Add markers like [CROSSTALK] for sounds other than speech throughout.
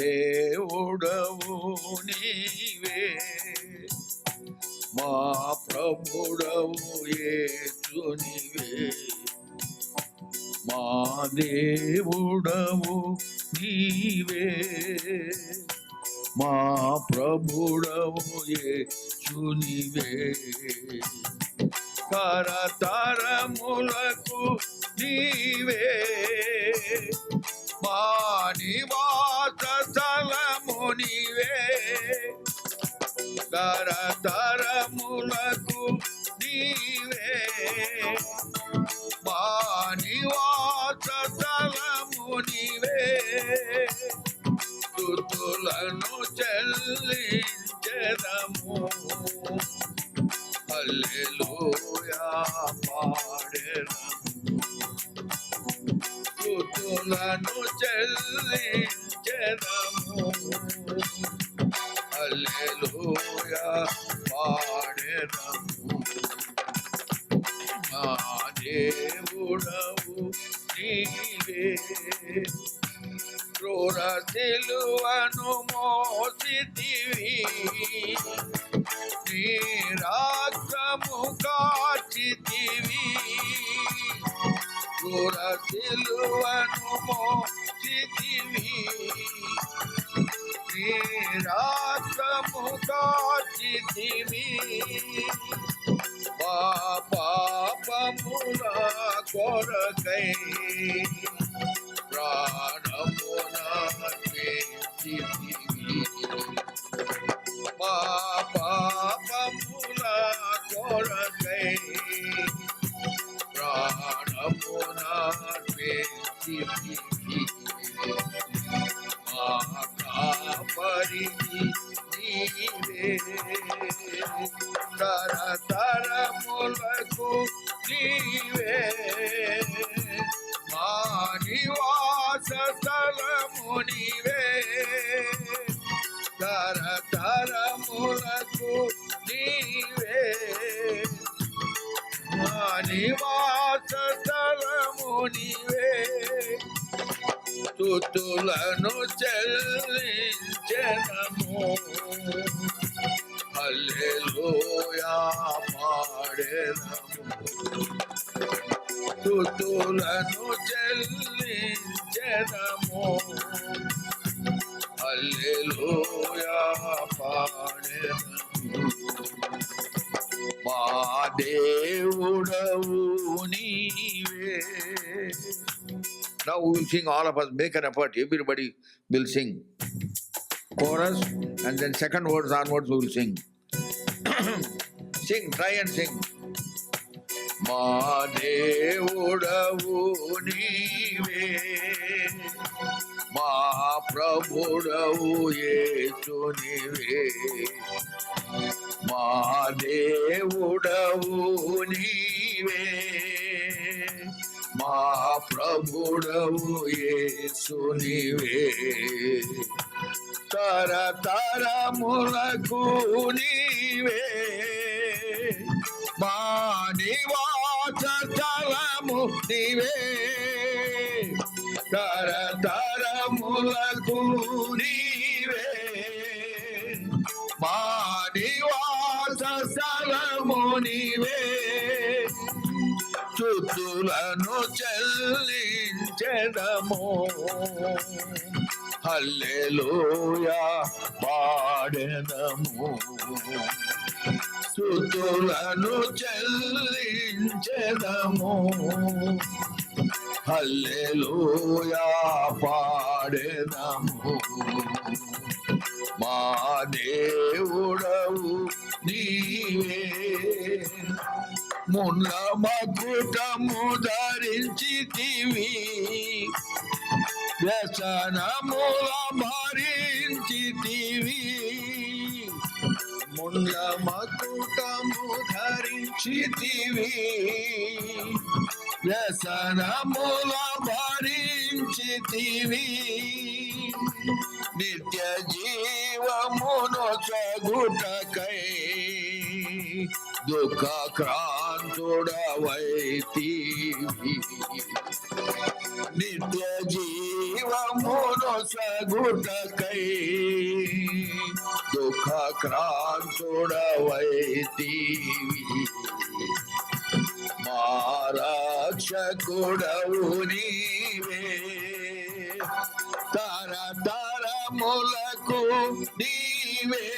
దేవుడవు నీవే. మా ప్రభుడవు యేసు నీవే. మా దేవుడవు నీవే. మా ప్రభుడవు యేసు నీవే. కరతరములకు నీవే. మా కరతరములకు దేవుడవు నీవే. క్రూర సిలువను మోసితివి నీ రాగము కాచితివి. క్రూర సిలువను మోసితివి నీ రాగము కాచితివి పాపముల కొరకై తుతులను చెల్లించనము sing all of us, make an effort, everybody will sing. Chorus and then second words onwards we will sing. [CLEARS THROAT] sing, try and sing. మా దేవుడవు నీవే మా ప్రభుడవు యేసు నీవే మా దేవుడవు నీవే మా ప్రభుడవు యేసు తరతరములకు నీవే. మా నివాస స్థలము నీవే. హల్లెలూయా పాడెదము స్తుతులను చెల్లించెదము. హల్లెలూయా పాడెదము మా దేవుడవు నీవే. మున్న మకుటము ధరించితివి వ్యసనముల భరించితివి ముల్ల మకుటము ధరించితివి. వ్యసనముల భరించితివి నిత్య జీవమును చగుటకై దుఃఖ క్రాంతుడవైతివి నిత్య జీవ सगुत कै दुख क्रांतुड़वैती मारक्ष गुड़ौनी तर तर मुलकु दीवे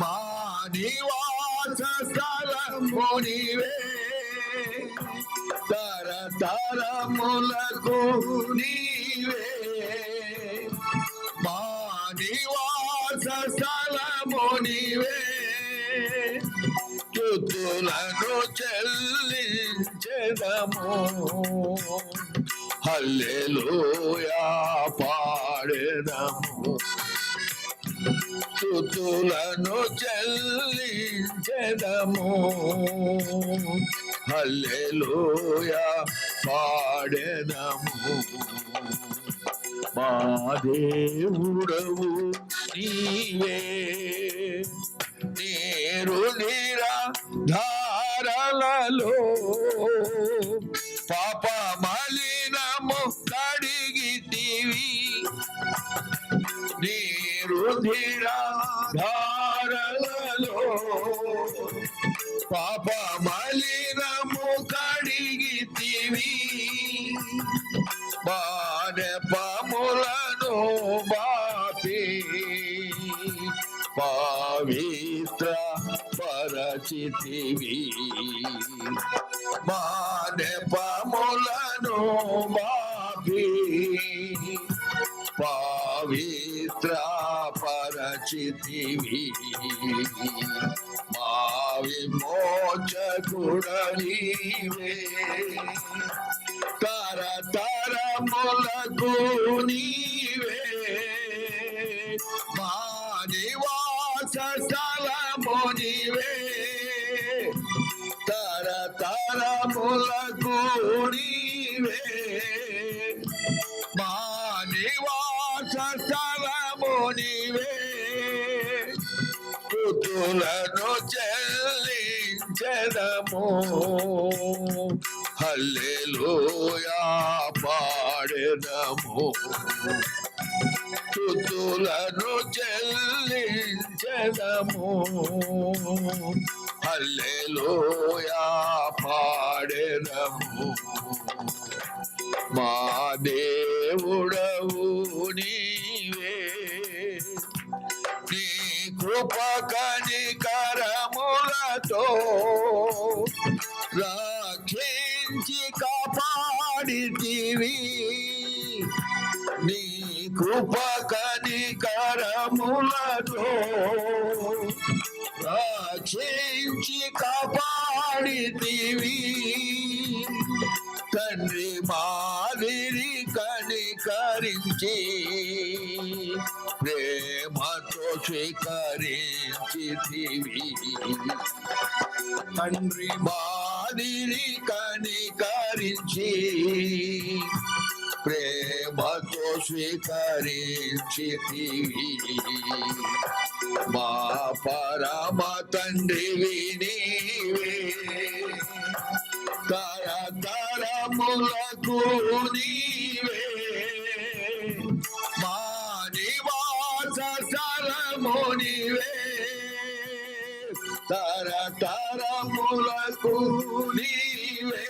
मानिवास स्थल मुनि తరములకు నీవే. మా నివాస స్థలము నీవే. తుతులను చెల్లించెదము. హల్లెలూయా పాడెదము. తుతులను చెల్లించెదము. హల్లెలూయా పాడెదము. మా దేవుడవు నీవే నీరు నీరా ధారలలో పాప మలినము కడిగితివి. నీరు ధీరా ధారలలో పాప మలినము పరచితివి పాములను మాపి పవిత్ర పరచితివి. మా విమోచకుడనివే తరతరములకు నీవే. మా నివాస స్థుతులను చెల్లించదము. హల్లెలూయా పాడెదము. స్థుతులను చెల్లించదము. హల్లెలూయా పాడెదము. మా దేవుడవు నీవే కృప కనికరములతో రక్షించి కాపాడితివి నీ కృప కనికరములతో రక్షించి కాపాడితివి స్వీకరించితివి. తండ్రి మాదిరి కనికరించి ప్రేమతో స్వీకరించితివి. మా పరమ తండ్రివి నీవే తరతరములకు నీ స్థలము నీవే తరతరములకు నీవే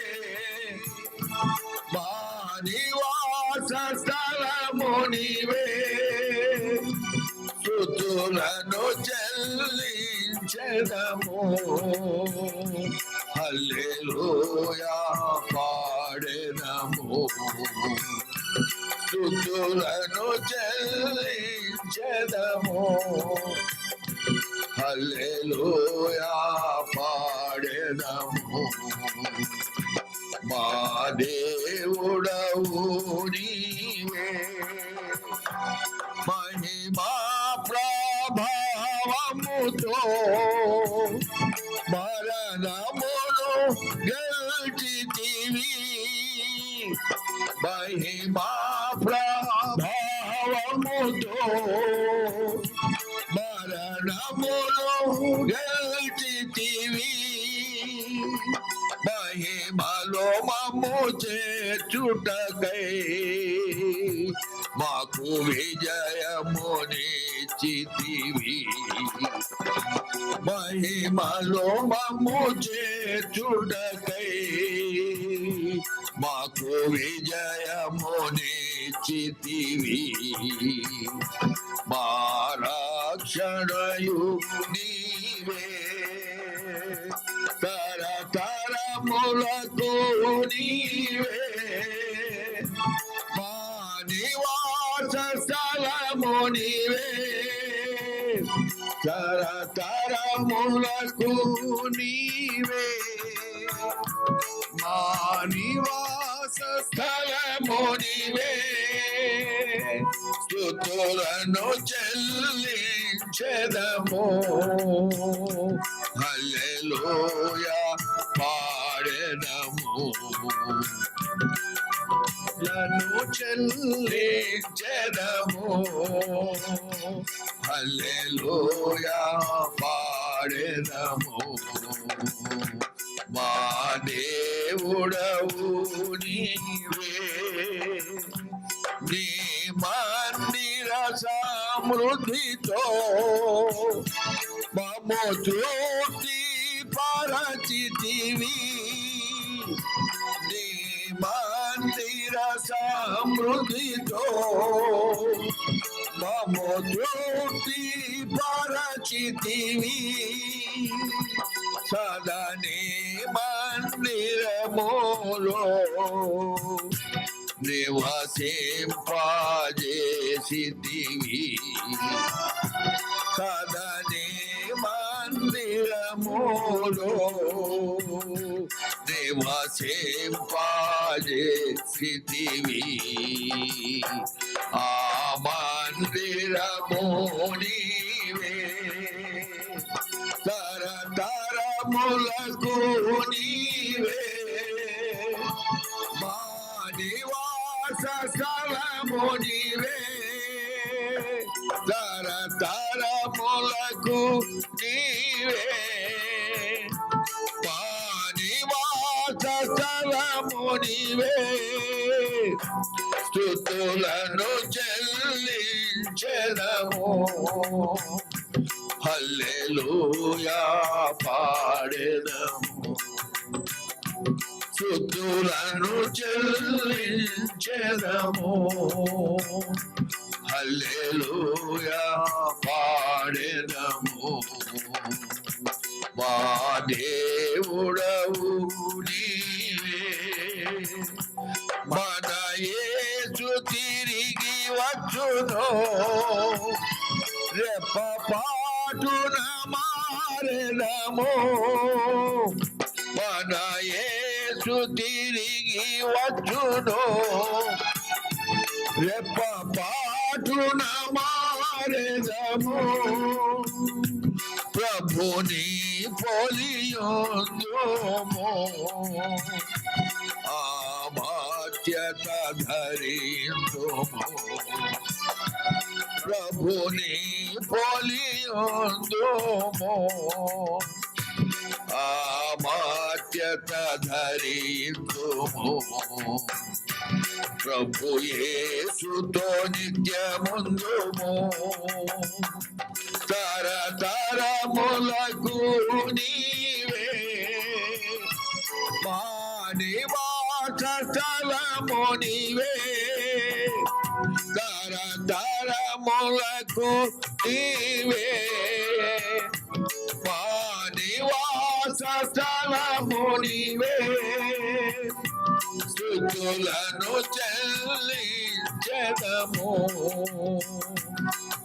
మా నివాస స్థలము నీవే స్థుతులను చెల్లించదము. హల్లెలూయా. చెల్లించదము హల్లెలూయా పాడెదము. మా దే ప్రభావముతో మరణమును గెలిచితివి మహిమా మహిమలో మమ్ము చేర్చుటకై మాకు విజయమునిచ్చితివి మహిమలో మమ్ము చేర్చుటకై మాకు విజయమునిచ్చితివి మా రక్షణయు నీవే. తరతరములకు నీవే. మా నివాస స్థలము నీవే. తరతరములకు నీవే. మా నివాస స్థలము నీవే. స్తుతులను చెల్లించెదము హల్లెలూయా పాడెదము. లను చెల్లించెదము. హల్లెలూయా పాడెదము. మా దేవుడవు সমৃদ্ধিত মম জ্যোতি পরাচিতিবি মন্দিরা সমৃদ্ধিত মম জ্যোতি পরাচিতিবি সদনে মন্দির মোর দেবাসে পাজে ಸಿದ್ಧಿವಿ ಸದನೆ ಮಂದಿರ ಮೂರು ದೇವ ಸೇವಾಜೆ ಸಿದ್ಧಿವಿ ಆ ಮಂದಿರ ಮೋಡಿವೆ ತರ ತರ ಮುಲಗುನಿ స్థుతులను చెల్లించెదము హల్లెలూయా పాడెదము మా దేవుడవు నీవే మన యేసు తిరిగి వచ్చును రెప్ప పాటున మారెదము. మన యేసు తిరిగి వచ్చును రెప్ప పాటున మారెదము ప్రభుని పొలియోము ఆ బాధ్యత ధరించుము ప్రభుని పొలియోము ఆ చేత ధరించుము ప్రభు యేసుతో నిత్యముందుము. తరతరములకు నీవే. మా నివాస స్థలము నీవే. తరతరములకు నీవే. స్థుతులను చెల్లించదము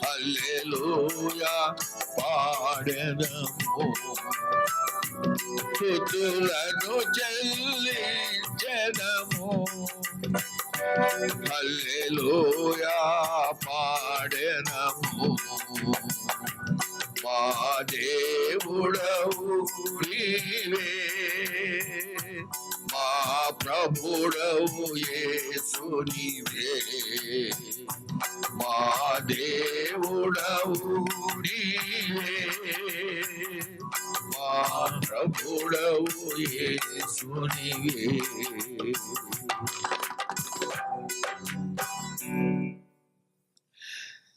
హల్లెలూయా పాడెదము. స్థుతులను చెల్లించదము హల్లెలూయా పాడెదము. మా దేవుడవు నీవే. మా ప్రభుడవు యేసు నీవే మా దేవుడవు నీవే మా ప్రభుడవు యేసునివే